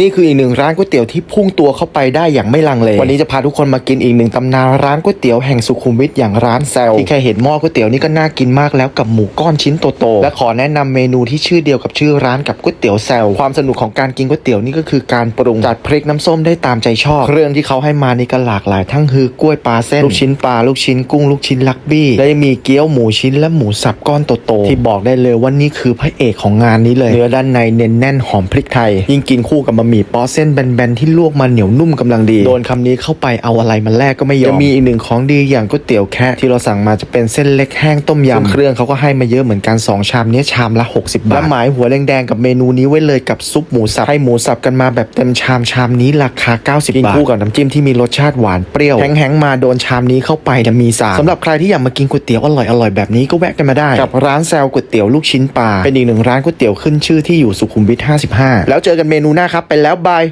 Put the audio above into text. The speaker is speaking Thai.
นี่คืออีกหนึ่งร้านก๋วยเตี๋ยวที่พุ่งตัวเข้าไปได้อย่างไม่ลังเล วันนี้จะพาทุกคนมากินอีกหนึ่งตำนานร้านก๋วยเตี๋ยวแห่งสุขุมวิทอย่างร้านแซลที่แค่เห็นหม้อก๋วยเตี๋ยวนี่ก็น่ากินมากแล้วกับหมูก้อนชิ้นโตๆและขอแนะนำเมนูที่ชื่อเดียวกับชื่อร้านกับก๋วยเตี๋ยวแซลความสนุกของการกินก๋วยเตี๋ยวนี่ก็คือการปรุงจัดพริกน้ำส้มได้ตามใจชอบเครื่องที่เขาให้มานี่ก็หลากหลายทั้งคือกล้วยปลาเส้นลูกชิ้นปลาลูกชิ้นกุ้งลูกชิ้นลักบี้และยังมีเกี๊ยวหมูชิ้นและหมูสับก้อนโตๆที่บอกได้เลยว่านี่คือพระเอกของงานนี้เลยเนื้อด้านในเน้นแน่นหอมพริกไทยยิ่งกินคู่กับะหมี่ป๊อเส้นแบนๆที่ลวกมาเหนียวนุ่มกำลังดี โดนคำนี้เข้าไปเอาอะไรมาแลกก็ไม่ยอมยังมีอีกหนึ่งของดีอย่างก๋วยเตี๋ยวแคะที่เราสั่งมาจะเป็นเส้นเล็กแห้งต้มยำเครื่องเขาก็ให้มาเยอะเหมือนกัน 2 ชามเนี้ยชามละ 60 บาท และหมายหัวแดงๆกับเมนูนี้ไว้เลยกับซุปหมูสับให้หมูสับกันมาแบบเต็มชามชามนี้ราคา 90 บาทคู่กับน้ำจิ้มที่มีรสชาติหวานเปรี้ยวแห้งๆมาโดนชามนี้เข้าไปจะมีสามสำหรับใครที่อยากมากินก๋วยเตี๋ยวอร่อยๆแบบนี้ก็แวะกันมาได้กับร้านแซลก๋วยเตี๋ยวลูกชิ้นปลาเป็นอีกหนึ่งร้านก๋วยเตี๋ยวขึ้นชื่อที่อยู่สุขุมวิท 55 แล้วเจอกันเมนูหน้าครับไปแล้วบาย